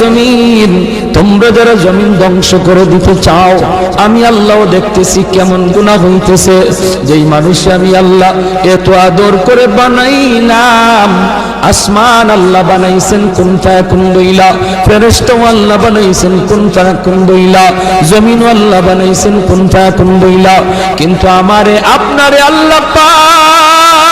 জমিন, তোমরা যারা জমিন ধ্বংস করে দিতে চাও, আমি আল্লাহ দেখতেছি কেমন গুণা হইতেছে। যেই মানুষে আমি আল্লাহ এত আদর করে আসমান আল্লাহ বানাইছেন কোন ফায়াকুন ফেরেশতাও আল্লাহ বানাইছেন কোন জমিন আল্লাহ বানাইছেন কোন ফায়াকুন বইলা? কিন্তু আমারে, আপনারে আল্লাহ পাক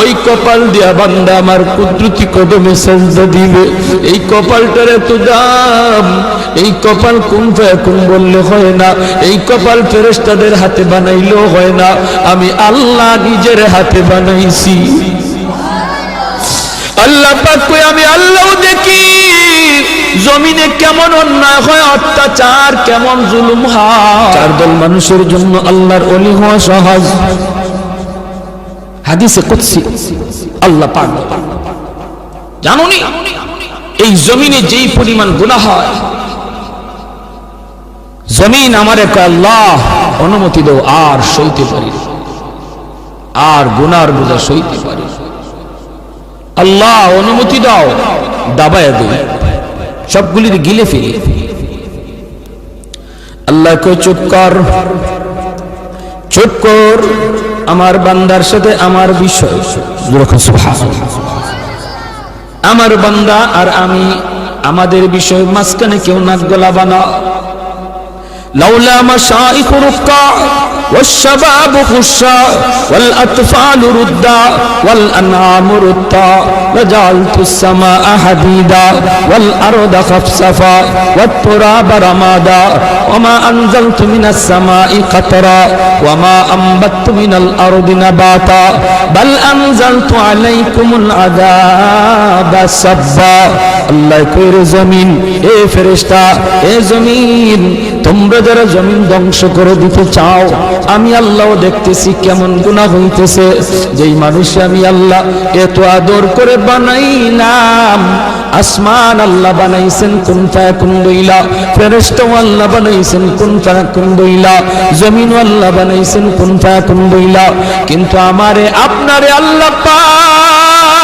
ওই কপাল দিয়া বান্দা আমার কুদরতি কদমে সেজদা দিবে। এই কপালটার এত দাম, এই কপাল কোন কোন বললে হয় না, এই কপাল ফেরেশতাদের হাতে বানাইলেও হয় না। আমি আল্লাহ নিজের হাতে বানাইছি। আল্লাহ পাক কই, আমি আল্লাহ দেখি। জমিনে কেমন অন্যায় হয়, অত্যাচার কেমন জুলুম হয়। চার দল মানুষের জন্য আল্লাহর অলি হওয়া সহজ। হাদিসে কুদসি, আল্লাহ পাক জানোনি? এই জমিনে যেই পরিমাণ গুনাহ হয়, জমিন আমারে আল্লাহ, অনুমতি দাও, আর সইতে পারি আর গুনার বোঝা সইতে পারি আল্লাহ, অনুমতি দাও, দাবায় দিই। সবগুলির গিলে ফিরে আল্লাহ কই চুপ কর চুপ কর আমার বান্দার সাথে আমার বিষয়। আমার বান্দা আর আমি, আমাদের বিষয় মাঝখানে কেউ নাক গলা বানা لولا مشائخ ركع والشباب خشع والأطفال ردا والأنعام ردا لجعلت السماء حديدا والأرض خفصفا والتراب رمادا وما أنزلت من السماء قطرا وما أنبت من الأرض نباتا بل أنزلت عليكم العذاب سبا আল্লাহ কইরে জমিন, এ ফেরেশতা, এ জমিন, তোমরা যারা জমিন ধ্বংস করে দিতে চাও, আমি আল্লাহ দেখতেছি কেমন গুণা হইতেছে। যেই মানুষে আমি আল্লাহ এত আদর করে বানাইলাম, আসমান আল্লাহ বানাইছেন কোন ফায়াকুন ফেরেশতাও আল্লাহ বানাইছেন কোন ফায়াকুন জমিন আল্লাহ বানাইছেন কোন ফায়াকুন কিন্তু আমারে, আপনারে আল্লাহ পাক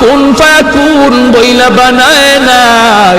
কোন ফায়াকুন বইলা বানায় নাই?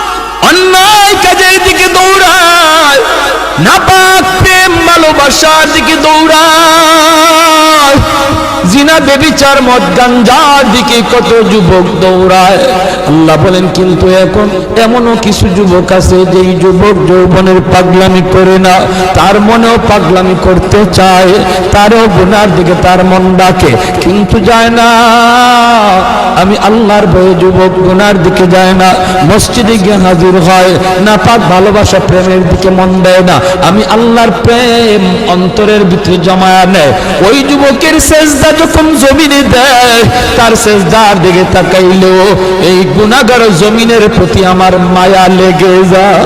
অন্যায় কাজের দিকে দৌড়ায়। নাপাক প্রেম ভালোবাসার দিকে দৌড়ায়। জিনা বেবিচার মদ গাঞ্জার দিকে কত যুবক দৌড়ায়। আল্লাহ বলেন, কিন্তু এখন এমনও কিছু যুবক আছে, যেই যুবক যৌবনের পাগলামি করে না, তার মনেও পাগলামি করতে চায়, তারও গুনার দিকে তার মন ডাকে, কিন্তু যায় না। আমি আল্লাহর ভয়ে যুবক গুনার দিকে যায় না, মসজিদে গিয়ে হাজির হয়, না পাক ভালোবাসা প্রেমের দিকে মন দেয় না আমি আল্লাহর প্রেম অন্তরের ভিতরে জমায়া নেয় ওই যুবকের সেজদা যখন জমিনে দেয়, তার সেজদার দিকে তাকাইল এই গুনাগার জমিনের প্রতি আমার মায়া লেগে যায়।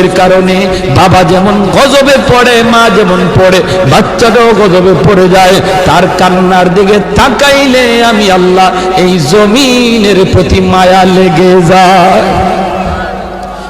গজবের কারণে বাবা যেমন গজবে পড়ে, মা যেমন পড়ে, বাচ্চাটাও গজবে পড়ে যায়। তার কান্নার দিকে তাকাইলে আমি আল্লাহ এই জমিনের প্রতি মায়া লেগে যায়।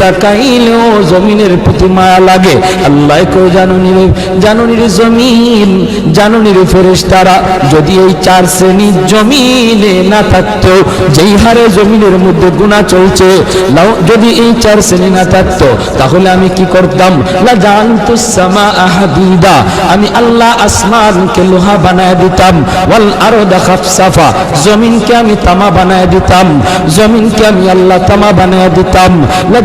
তাকাইলেও জমিনের প্রতি মায়া লাগে। আল্লাহ জমিন যদি এই চার শ্রেণির জমিনে না থাকতো, যেই হারে জমিনের মধ্যে গুণা চলছে যদি এই চার শ্রেণি না থাকতো, তাহলে আমি কি করতাম? সামা আহাদিদা আমি আল্লাহ আসমানকে লোহা বানায় দিতাম, ওয়াল আরদা খাফসাফা, জমিনকে আমি তামা বানায় দিতাম, জমিনকে আমি আল্লাহ তামা বানায় দিতাম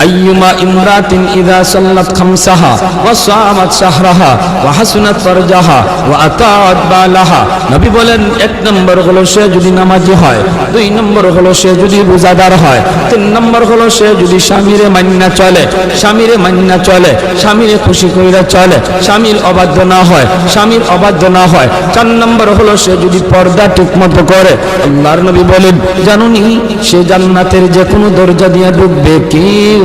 أيما امرأة إذا صلت خمسها وصامت شهرها وحسنت فرجها وأطاعت بالها নবী বলেন এক নম্বর হলো সে যদি নামাজি হয় দুই নম্বর হলো সে যদি রোজাদার হয় তিন নম্বর হলো সে যদি স্বামীরে মান্না চলে স্বামীরে মান্না চলে স্বামীরে খুশি কইরা চলে স্বামীর অবাধ্য না হয় স্বামীর অবাধ্য না হয় চার নম্বর হলো সে যদি পর্দা ঠিক মতো করে আল্লাহর নবী বলেন জানুনি সে জান্নাতের যে কোনো দরজা দিয়ে ঢুকবে কেউ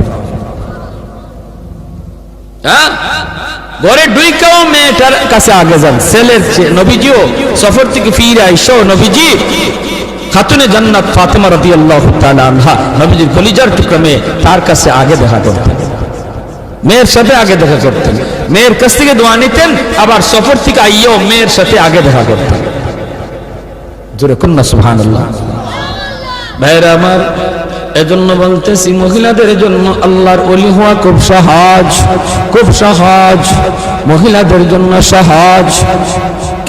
হ্যাঁ? ঘরে ডুইকাও মেয়েটার কাছে আগে যান। ছেলের নবীজিও সফর থেকে ফিরে আইসো, নবীজি, খাতুনে জান্নাত ফাতেমা রাদিয়াল্লাহু তাআলা আনহা, নবীজির কলিজার টুকরা মেয়ে তার কাছে আগে দেখা করতেন। মেয়ের সাথে আগে দেখা করতেন। মেয়ের কাছ থেকে দোয়া নিতেন, আবার সফর থেকে আইয়েও মেয়ের সাথে আগে দেখা করতেন। জোরে কন্যা সুবহানাল্লাহ। ভাইরা আমার এজন্য বলতেছি মহিলাদের জন্য আল্লাহর অলি হওয়া খুব সহজ খুব সহজ। মহিলাদের জন্য সহজ।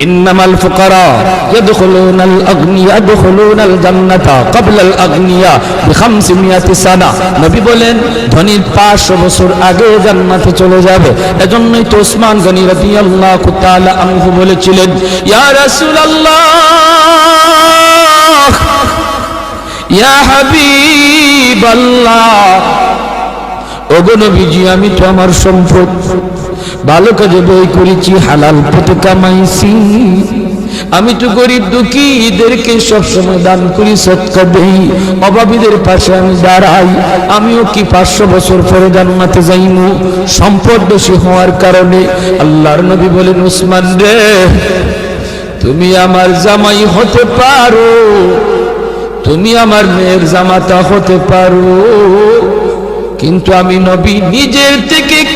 إنما الفقراء يدخلون الأغنياء يدخلون الجنة قبل الأغنياء بخمسمائة سنة নবী বলেন ধনীর পাঁচশো বছর আগে জান্নাতে চলে যাবে এজন্যই তো ওসমান গনি রাদিয়াল্লাহু তাআলা আনহু বলেছিলেন ইয়া রাসূলুল্লাহ ইয়া হাবিবাল্লাহ ওগো নবীজি আমি তো আমার সম্পদ ভালো কাজে বই করেছি, হালাল পথে কামাইছি। আমি তো গরিব দুঃখীদেরকে সবসময় দান করি সৎকা দেই। অভাবীদের পাশে আমি দাঁড়াই, আমিও কি পাঁচশো বছর পরে জান্নাতে যাইমু? সম্পদ বেশি হওয়ার কারণে আল্লাহর নবী বলেন উসমান রে, তুমি আমার জামাই হতে পারো, তুমি আমার মেয়ের জামাতা হতে পারো। কিন্তু আমি নবী নিজের থেকে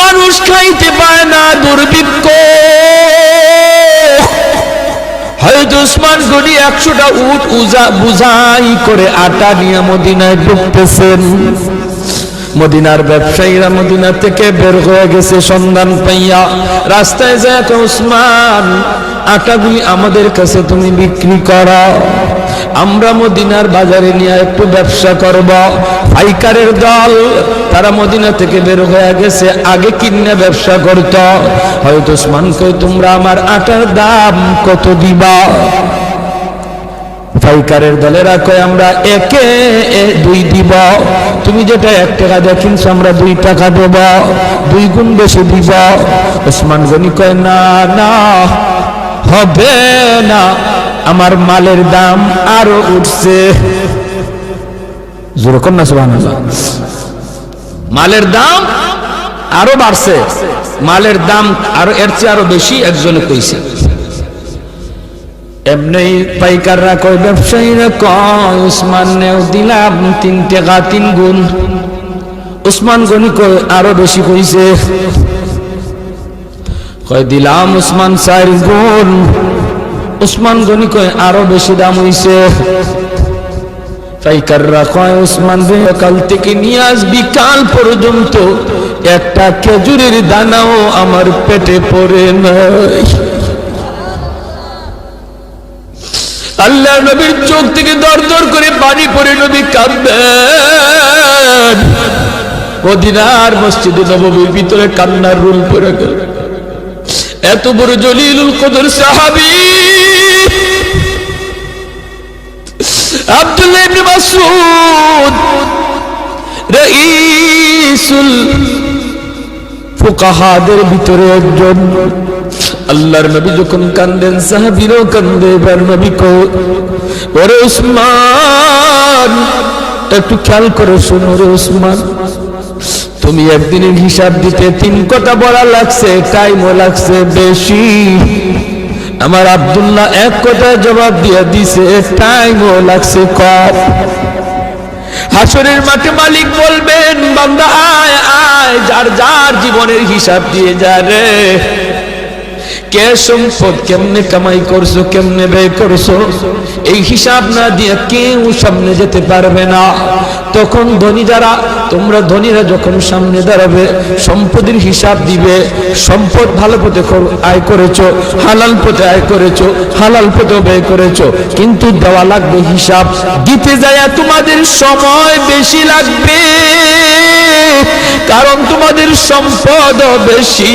মানুষ খাইতে পায় না দুর্ভিক্ষ। হয়তো উসমান গনি একশোটা উট বুঝাই করে আটা নিয়ে মদিনায় ঢুকতেছেন। মদিনার ব্যবসায়ীরা মদিনা থেকে বের হয়ে গেছে সন্ধান পাইয়া। রাস্তায় যায় উসমান, আটাগুলি আমাদের কাছে তুমি বিক্রি করো আমরা মদিনার বাজারে নিয়ে একটু ব্যবসা করব। পাইকারের দল, তারা মদিনা থেকে বের হয়ে গেছে, আগে কিনে ব্যবসা করত। হয়তো উসমান কই তোমরা আমার আটার দাম কত দিবা? পাইকারের দলেরা কয়, আমরা একে দুই দিব। তুমি যেটা এক টাকা দিয়ে আমরা দুই টাকা দেব। দুই গুণ বেশি দিব। ওসমান গনি কয়, না না, হবে না। আমার মালের দাম আরও উঠছে। যেরকম না, সুবহানাল্লাহ। মালের দাম আরও বাড়ছে। মালের দাম আরও, এর চেয়ে আরও বেশি একজনে কইছে। এমনি পাইকাররা কয়, ব্যবসায়ীরা কয়, উসমান নেও দিলাম তিন টাকা, তিন গুণ। উসমান গনি কয়, আরও বেশি কইছে। কয়, দিলাম উসমান চার গুণ। উসমান গনি কয়, আরও বেশি দাম হইছে। পাইকাররা কয়, উসমান কাল থেকে নিয়ে আজ বিকাল পর্যন্ত একটা খেজুরের দানাও আমার পেটে পড়ে নাই। আল্লাহ নবীর চোখ থেকে দর দর করে পানি পড়ে নবী কাঁদবেন। মদিনার মসজিদে নবমীর ভিতরে কান্নার রুল পড়ে গেল। এত বড় জলিলুল কদর সাহাবী। আব্দুল্লাহ ইবনে মাসউদ রাইসুল ফুকাহাদের ভিতরে একজন। আল্লাহর নবী যখন কান্দেন, সাহাবীরও কান্দে, এবার নবী কো ওরে উসমান একটু খেয়াল করে শোনো রে উসমান তুমি একদিনের হিসাব দিতে তিন কথা বলা লাগছে টাইমও লাগছে বেশি। আমার আবদুল্লাহ এক কথা জবাব দিয়ে দিছে টাইমও লাগছে কম। হাসরের মাঠে মালিক বলবেন, বান্দা, আয় আয়, যার যার জীবনের হিসাব দিয়ে যা রে। কে সম্পদ কেমনে কামাই করছ, কেমনে ব্যয় করছ? এই হিসাব না দিয়ে কেউ সামনে যেতে পারবে না। তখন ধনী যারা, তোমরা ধনীরা যখন সামনে দাঁড়াবে, সম্পদের হিসাব দিবে, সম্পদ ভালো পথে আয় করেছ, হালাল পথে আয় করেছ, হালাল পথে ব্যয় করেছ, কিন্তু দেওয়া লাগবে হিসাব। দিতে যায় তোমাদের সময় বেশি লাগবে, কারণ তোমাদের সম্পদ বেশি।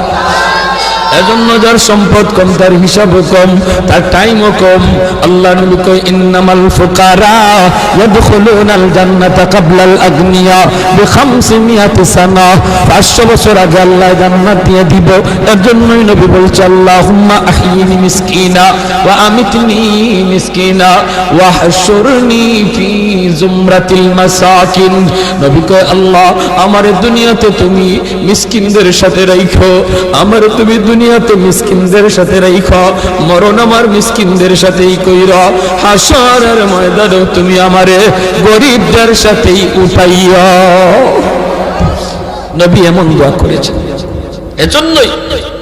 এজন্য যার সম্পদ কম, তার হিসাবও কম, তার টাইমও কম। আল্লাহ নবী ইন্নামাল ফুকারা ইয়াদখুলুনাল জান্নাতা ক্বাবলাল আগনিয়া বিখামসিমিয়াতি সানা। 500 বছর আগে আল্লাহ জান্নাত দিয়ে দিব। এর জন্যই নবী বলছে, আল্লাহুম্মা আহইনি মিসকিনা ওয়া আমিতনি মিসকিনা ওয়া হাশুরনি ফি জুমরাতিল মাসাকিন। নবী কয়, আল্লাহ, আমার দুনিয়াতে তুমি মিসকিনদের সাথে রাখো আমার তুমি দুনিয়াতে মিসকিনদের সাথে রাইখ, মরণ আমার মিসকিনদের সাথেই কইর। হাসরের ময়দানে তুমি আমারে গরিবদের সাথেই উঠাইয়া। নবী এমন দোয়া করেছেন। এজন্যই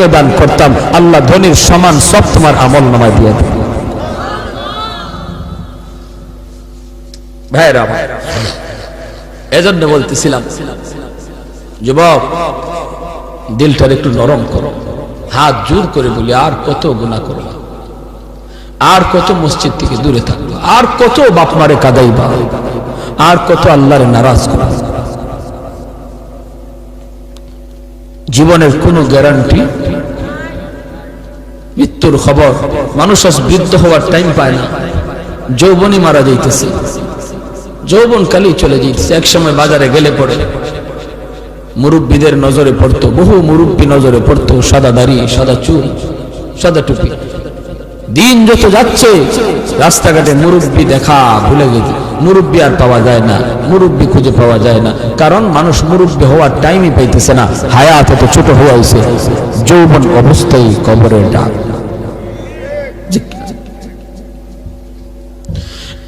আমিও দান করতাম। আল্লাহ ধনীর সমান সব তোমার আমল নামায় দিয়ে দেবে ভাইরা এজন্য বলতেছিলাম, যুবক, দিলটার একটু নরম করো। হাত জোর করে বলি, আর কত গুণা করবা? আর কত মসজিদ থেকে দূরে থাকবা? আর কত বাপ মারে কাদাইবা? আর কত আল্লাহরে নারাজ জীবনের কোনো গ্যারান্টি মৃত্যুর খবর। মানুষ আজ বৃদ্ধ হওয়ার টাইম পায় না। যৌবনই মারা যাইতেছে। যৌবন কালি চলে যাইতেছে। একসময় বাজারে গেলে পড়ে। মুরব্বীদের নজরে পড়তো। বহু মুরব্বী নজরে পড়তো। সাদা দাড়ি, সাদা চুল, সাদা টুপি। দিন যত যাচ্ছে, রাস্তাঘাটে মুরব্বী দেখা ভুলে গেছে। মুরব্বী আর পাওয়া যায় না। মুরব্বী খুঁজে পাওয়া যায় না। কারণ মানুষ মুরব্বী হওয়ার টাইমই পাইতেছে না। হায়াত এত ছোট হয়ে আইছে যৌবন অবস্থায় কবরের ডাক।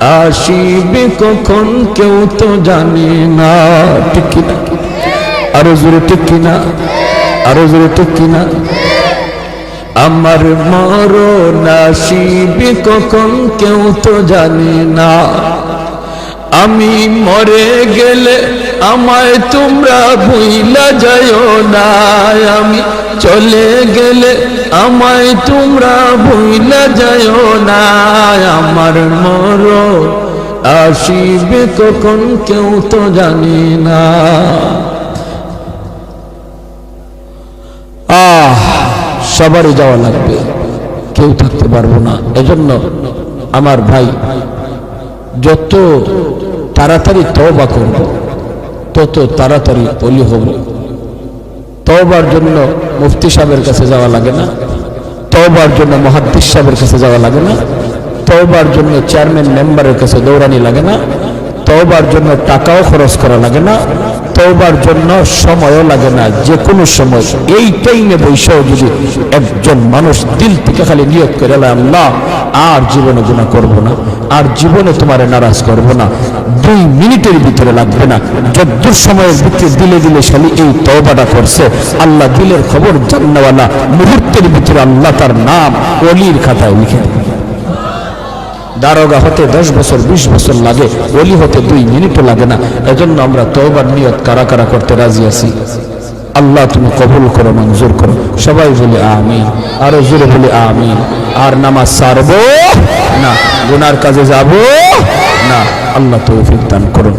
আসিবে কখন কেউ তো জানে না, ঠিক কিনা? আরও জোরে ঠিক কিনা? আরও জোরে ঠিক কিনা? আমার মরণ আসিবে কখন কেউ তো জানে না। আমি মরে গেলে আমায় তোমরা ভুইলা যাইও না, আমি চলে গেলে আমায় তোমরা ভুইলা যাইও না, আমার মর আসিবে কখন কেউ তো জানি না। আহ, সবারই যাওয়া লাগবে, কেউ থাকতে পারব না। এজন্য আমার ভাই, যত তাড়াতাড়ি তওবা করব তত তাড়াতাড়ি অলি হব তওবার জন্য মুফতি সাহেবের কাছে যাওয়া লাগে না। তবার জন্য মহাদ্দিস সাহেবের কাছে যাওয়া লাগে না। তবার জন্য চেয়ারম্যান মেম্বারের কাছে দৌড়ানি লাগে না। তবার জন্য টাকাও খরচ করা লাগে না। তবার জন্য সময়ও লাগে না। যে কোনো সময় এই টাইমে বৈশাও যদি একজন মানুষ দিল থেকে খালি নিয়োগ করে, আল্লাহ, আর জীবনে গুণা করব না। আর জীবনে তোমারে নারাজ করব না। দুই মিনিটের ভিতরে লাগবে না। যদ্দূর সময়ের ভিতরে দিলে দিলে শালি এই তওবাটা করছে। আল্লাহ দিলের খবর জাননেওয়ালা মুহূর্তের ভিতরে আল্লাহ তার নাম অলির খাতায় লিখে দারোগা হতে দশ বছর, বিশ বছর লাগে অলি হতে দুই মিনিটও লাগে না। এজন্য আমরা তওবার নিয়ত কারা কারা করতে রাজি আছি? আল্লাহ তুমি কবুল করো, মঞ্জুর করো। সবাই বলে আমিন, আরও জোরে বলে আমিন। আর নামাজ সারবো না, গুনার কাজে যাব না। আল্লাহ তৌফিক দান করুন